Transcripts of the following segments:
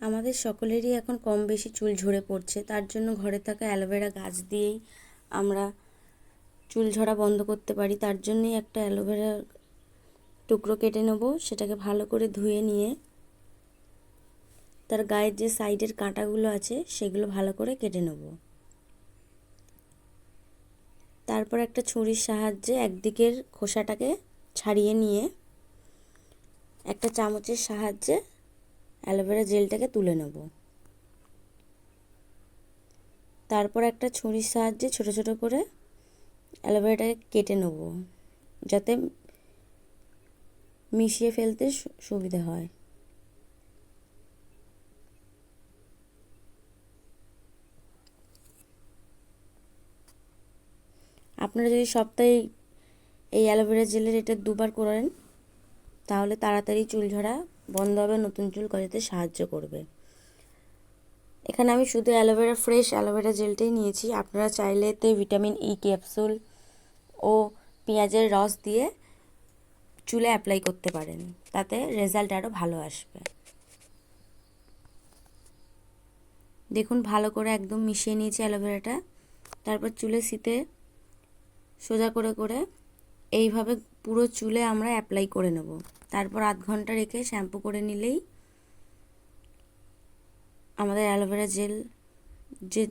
আমাদের সকলেরই এখন কম বেশি চুল ঝরে পড়ছে। তার জন্য ঘরে থাকা অ্যালোভেরা গাছ দিয়েই আমরা চুল ঝরা বন্ধ করতে পারি। তার জন্যই একটা অ্যালোভেরা টুকরো কেটে নেব, সেটাকে ভালো করে ধুয়ে নিয়ে তার গায়ের যে সাইডের কাঁটাগুলো আছে, সেগুলো ভালো করে কেটে নেব। তারপর একটা ছুরির সাহায্যে একদিকের খোসাটাকে ছাড়িয়ে নিয়ে একটা চামচের সাহায্যে অ্যালোভেরা জেলটাকে তুলে নেব। তারপর একটা ছুরির সাহায্যে ছোট ছোট করে অ্যালোভেরাটাকে কেটে নেব, যাতে মিশিয়ে ফেলতে সুবিধা হয়। আপনারা যদি সপ্তাহে এই অ্যালোভেরা জেলের এটা দুবার করেন, তাহলে তাড়াতাড়ি চুল ঝরা বন্ধ হবে, নতুন চুল গজাতে সাহায্য করবে। এখানে আমি শুধু অ্যালোভেরা ফ্রেশ অ্যালোভেরা জেলটাই নিয়েছি। আপনারা চাইলে এতে ভিটামিন ই ক্যাপসুল ও পেঁয়াজের রস দিয়ে চুলে অ্যাপ্লাই করতে পারেন। তাতে রেজাল্ট আরও ভালো আসবে। দেখুন, ভালো করে একদম মিশিয়ে নিয়েছি অ্যালোভেরাটা। তারপর চুলে শীতে সোজা করে করে এইভাবে পুরো চুলে আমরা অ্যাপ্লাই করে নেব। তারপর আধ ঘণ্টা রেখে শ্যাম্পু করে নিলেই আমাদের অ্যালোভেরা জেল যে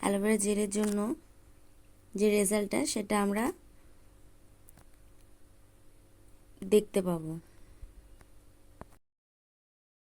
অ্যালোভেরা জেলের জন্য যে রেজাল্টটা সেটা আমরা দেখতে পাবো।